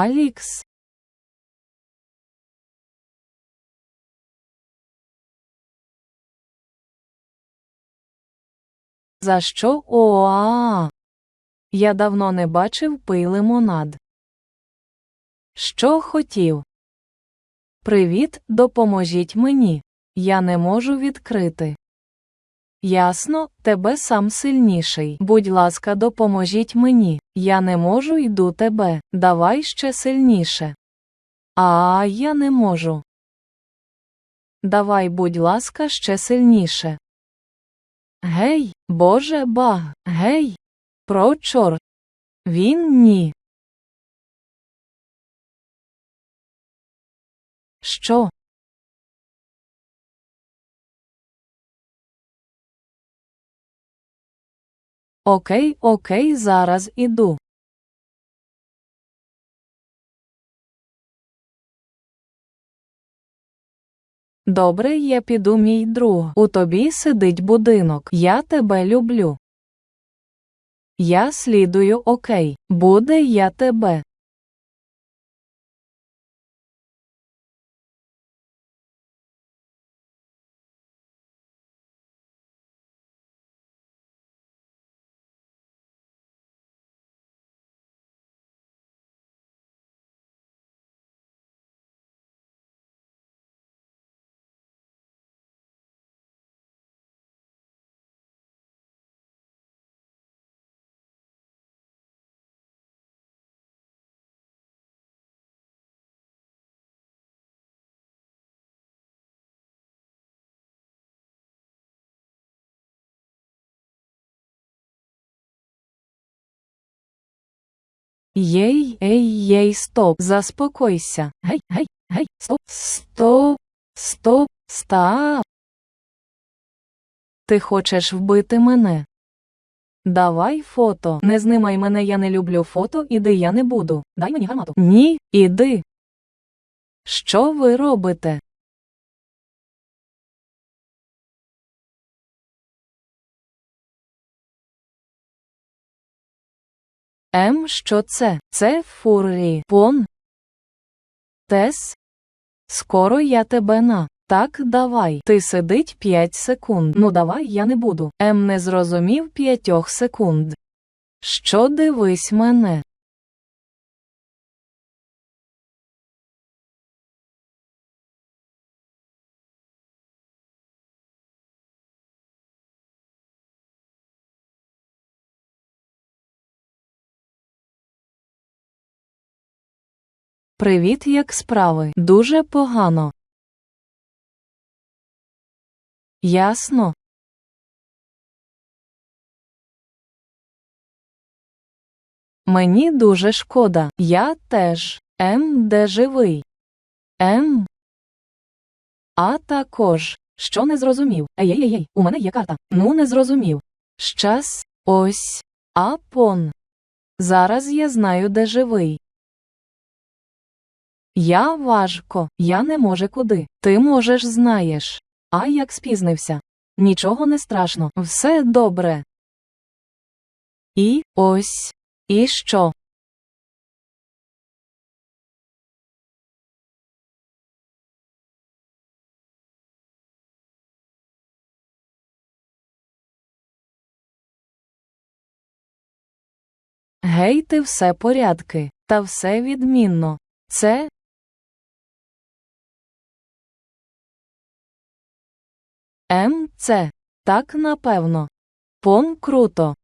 Алікс. За що оа? Я давно не бачив пий лимонад. Що хотів? Привіт, допоможіть мені. Я не можу відкрити. Ясно, тебе сам сильніший. Будь ласка, допоможіть мені. Я не можу йду тебе. Давай ще сильніше. А я не можу. Давай, будь ласка, ще сильніше. Гей, Боже баг, гей. Про чорт. Він ні. Що? Окей, окей, зараз іду. Добре, я піду, мій друг. У тобі сидить будинок. Я тебе люблю. Я слідую окей. Буде я тебе. Єй, ей, єй, стоп, заспокойся. Гей, гей, гей, стоп, стоп, стоп, став. Ти хочеш вбити мене? Давай фото. Не знимай мене, я не люблю фото, іди я не буду. Дай мені гармату. Ні, іди. Що ви робите? Ем, що це? Це фурі. Пон. Тес. Скоро я тебе на. Так, давай. Ти сидить 5 секунд. Ну давай я не буду. М не зрозумів 5 секунд. Що дивись мене? Привіт, як справи? Дуже погано. Ясно. Мені дуже шкода. Я теж. М, де живий? М. А також. Що не зрозумів? Ей-ей-ей, у мене є карта. Ну, не зрозумів. Щас, ось. Апон. Зараз я знаю, де живий. Я важко, я не може куди. Ти можеш знаєш. А як спізнився? Нічого не страшно, все добре. І ось. І що? Гей, ти все порядки, та все відмінно. Це М. Це. Так напевно. Пон круто.